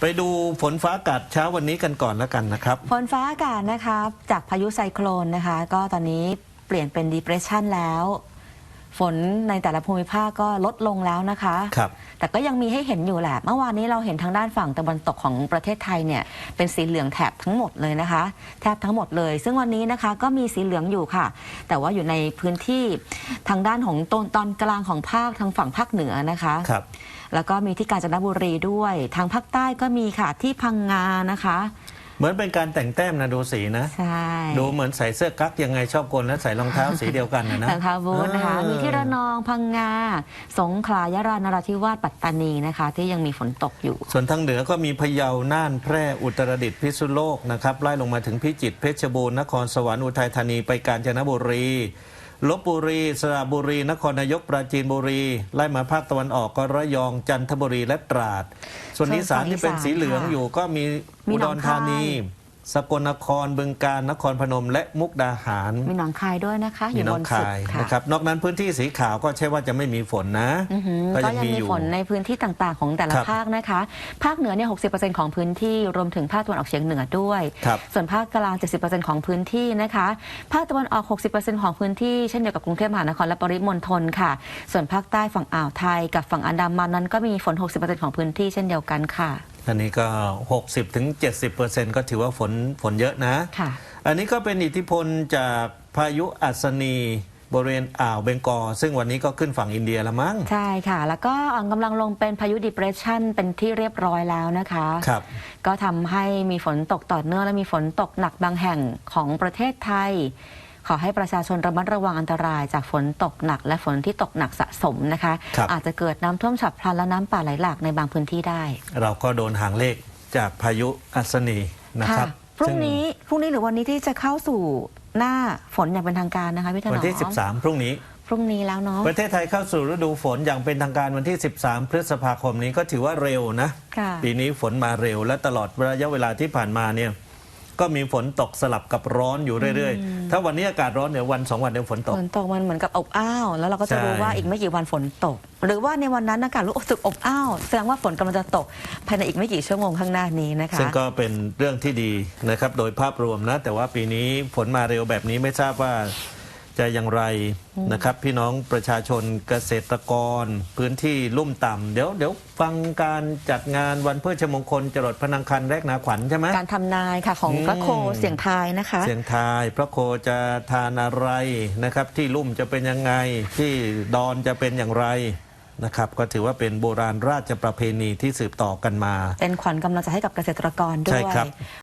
ไปดูฝนฟ้าอากาศเช้าวันนี้กันก่อนแล้วกันนะครับ ฝนฟ้าอากาศนะคะ จากพายุไซโคลนนะคะ ก็ตอนนี้เปลี่ยนเป็น depression แล้ว ฝนในแต่ละภูมิภาคก็ลดลงแล้วนะคะ ครับ แต่ก็ยังมีให้เห็นอยู่แหละ เมื่อวานนี้เราเห็นทางด้านฝั่งตะวันตกของประเทศไทยเนี่ยเป็นสีเหลืองแถบทั้งหมดเลยนะคะ แทบทั้งหมดเลย ซึ่งวันนี้นะคะก็มีสีเหลืองอยู่ค่ะ แต่ว่าอยู่ในพื้นที่ทางด้านของตอนตอนกลางของภาคทางฝั่งภาคเหนือนะคะ ครับ แล้วก็มีที่กาญจนบุรีด้วย ทางภาคใต้ก็มีค่ะที่พังงานะคะ เหมือนเป็นการแต่งแต้มนะดูสีนะ ใช่ดูเหมือนใส่เสื้อกั๊กยังไงชอบกลและใส่รองเท้าสีเดียวกันนะนะทางคาบูธนะคะเออมีที่ระนองพังงา สงขลายะรานราธิวาสปัตตานีนะคะ ที่ยังมีฝนตกอยู่ ส่วนทางเหนือก็มีพะเยาน่านแพร่อุตรดิตถ์พิษณุโลกนะครับไล่ลงมาถึงพิจิตรเพชรบูรณ์นครสวรรค์อุทัยธานีไปกาญจนบุรี ลบบุรีสระบุรี นครนายกปราจีนบุรี ไล่มาภาคตะวันออกก็ระยองจันทบุรีและตราด ส่วนส่วนอีสานที่เป็นสีเหลืองค่ะอยู่ก็มีมีอุหนดองรคายธานี สกลนครบึงกาฬนครพนม และมุกดาหาร มีหนองคายด้วยนะคะ อมียู่น้บองนสุดคายค่ะนะครับ นอกนั้นพื้นที่สีขาวก็ใช่ว่าจะไม่มีฝนนะ อือหือก็ก็ยังยังมีมีอยู่ฝนในพื้นที่ต่างๆ ของแต่ละครับ ภาคนะคะ ภาคเหนือเนี่ย60%ของพื้นที่รวมถึงภาคตะวันออกเฉียงเหนือด้วย ครับ ส่วนภาคกลาง 70%ของพื้นที่นะคะ ภาคตะวันออก 60%ของพื้นที่เช่นเดียวกับกรุงเทพมหานครและปริมณฑลค่ะ ส่วนภาคใต้ฝั่งอ่าวไทย กับฝั่งอันดามันนั้นก็มีฝน 60%ของพื้นที่เช่นเดียวกันค่ะ อันนี้ก็60ถึง70ก็ถือว่าฝนฝนเยอะนะ ค่ะ อันนี้ก็เป็นอิทธิพลจากพายุอัศนีบริเวณอ่าวเบงกอลซึ่งวันนี้ก็ขึ้นฝั่งอินเดียละมั้ง ใช่ค่ะ แล้วก็อ่อนกำลังลงเป็นพายุ depression เป็นที่เรียบร้อยแล้วนะคะ ครับ ก็ทำให้มีฝนตกต่อเนื่องและมีฝนตกหนักบางแห่งของประเทศไทย ขอให้ประชาชนระมัดระวังอันตรายจากฝนตกหนัก และฝนที่ตกหนักสะสมนะคะ ครับอาจจะเกิดน้ำท่วมฉับพลันและน้ำป่าไหลหลากในบางพื้นที่ได้ เราก็โดนหางเลขจากพายุอัศนีนะครับพรุ่งนี้พรุ่งนี้หรือวันนี้ที่จะเข้าสู่หน้าฝนอย่างเป็นทางการนะคะพี่ถซึ่งนวัอมนที่ 13 พรุ่งนี้ พรุ่งนี้แล้วเนาะประเทศไทยเข้าสู่ฤดูฝนอย่างเป็นทางการวันที่ 13 พฤษภาคมนี้ก็ถือว่าเร็วนะ ค่ะ ปีนี้ฝนมาเร็วและตลอดระยะเวลาที่ผ่านมาเนี่ย ก็มีฝนตกสลับกับร้อนอยู่เรื่อยๆ ถ้าวันนี้อากาศร้อนเดี๋ยววันสองวันเดี๋ยวฝนตก ฝนตกมันเหมือนกับอบอ้าวแล้วเราก็จะใช่รู้ว่าอีกไม่กี่วันฝนตก หรือว่าในวันนั้นอากาศรู้สึกอบอ้าวแสดงว่าฝนกำลังจะตกภายในอีกไม่กี่ชั่วโมงข้างหน้านี้นะคะซึ่งก็เป็นเรื่องที่ดีนะครับโดยภาพรวมนะแต่ว่าปีนี้ฝนมาเร็วแบบนี้ไม่ทราบว่า จะอย่างไรนะครับ พี่น้องประชาชนเกษตรกร พื้นที่ลุ่มต่ำเดี๋ยวเดี๋ยวฟังการจัดงานวันเพื่อชมงคลจรดพนังคันแรกนาขวัญใช่ไหมการทำนายค่ะของอืมพระโคเสียงทายนะคะ เสียงทายพระโคจะทานอะไรนะครับ ที่ลุ่มจะเป็นยังไงที่ดอนจะเป็นอย่างไรนะครับก็ถือว่าเป็นโบราณราชประเพณีที่สืบต่อกันมา เป็นขวัญกำลังใจให้กับเกษตรกรด้ใช่วยครับ